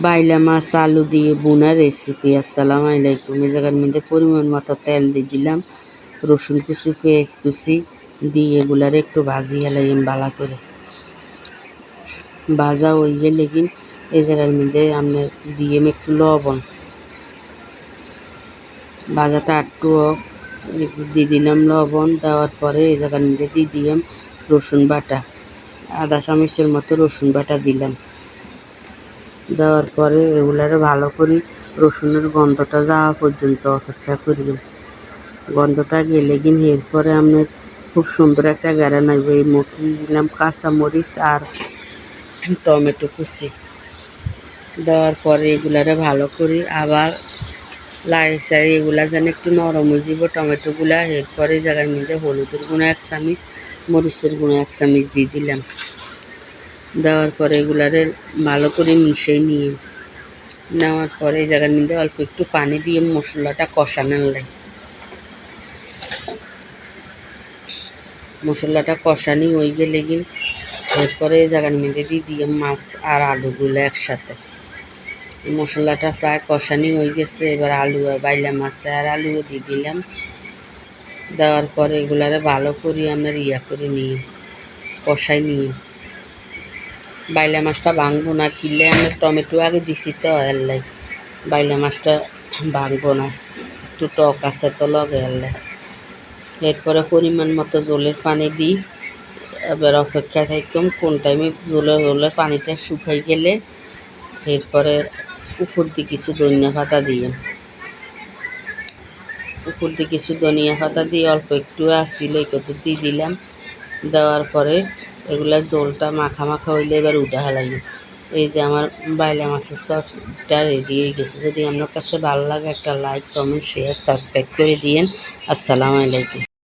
বাইলা মাছ, আলু দিয়ে বোনা রেসিপি আসসালামু আলাইকুম। এই জায়গার মধ্যে পরিমাণ মতো তেল দিয়ে দিলাম। রসুন কুচি, পেঁয়াজ কুচি দিয়ে এগুলার একটু ভাজি হেলাইম বালা করে। ভাজা হয়ে গেলে কিন এই জায়গার মধ্যে আপনার দিয়ে একটু লবণ। ভাজাটা আটটু একটু দিয়ে দিলাম লবণ, দেওয়ার পরে এই জায়গার মধ্যে দিয়ে দিলাম রসুন বাটা। আধা চামচের মতো রসুন বাটা দিলাম। দেওয়ার পরে এগুলারে ভালো করে, রসুনের গন্ধটা যাওয়া পর্যন্ত অপেক্ষা করি। গন্ধটা গেলে গিন এরপরে আপনার খুব সুন্দর একটা গাড়া নাইবে এই মকি দিলাম কাঁচামরিচ আর টমেটো কুচি। দেওয়ার পরে এগুলারে ভালো করে। আবার লাড়ি সাড়ি এগুলা যেন একটু নরম হয়ে যাব, টমেটোগুলা এরপরে জায়গার মধ্যে হলুদের গুঁড়ো, এক চামিচ মরিচের গুঁড়ো, এক চামিচ দিয়ে দিলাম। দেওয়ার পরে এগুলারে ভালো করে মিশিয়ে নিয়ে নেওয়ার পরে এই জায়গার মধ্যে অল্প একটু পানি দিয়ে মশলাটা কষানোর লাগে। মশলাটা কষানি হয়ে গেলে গিন এরপরে এই জায়গার মধ্যে দিয়ে দিয়ে মাছ আর আলুগুলো একসাথে। মশলাটা প্রায় কষানি হয়ে গেছে, এবার আলু বাইলা মাছ আর আলু দিয়ে দিলাম। দেওয়ার পরে এগুলারে ভালো করে আমরা ইয়া করে নিই কষাই নিই বাইলা মাছটা ভাঙবো না কিনলে আমি টমেটো আগে দিছি তো এলাই বাইলা মাছটা ভাঙবো না, একটু টক আছে তো লগে এলাই এরপরে পরিমাণ মতো জলের পানি দিই, এবার অপেক্ষা থাকতাম কোন টাইমে জলের জলের পানিটা শুকাই গেলে, এরপরে উপর দিয়ে কিছু ধনিয়া পাতা দিয়ে। উপর দিয়ে কিছু ধনিয়া পাতা দিয়ে অল্প একটু আসছিল কত দিয়ে দিলাম, দেওয়ার পরে এগুলা জলটা মাখা মাখা হইলে এবার উঠা লাগে এই যে আমার বাইলা মাছের সবটা রেডি হয়ে গেছে। যদি আপনার কাছে ভালো লাগে একটা লাইক কমেন্ট শেয়ার সাবস্ক্রাইব করে দিয়েন। আসসালামু আলাইকুম।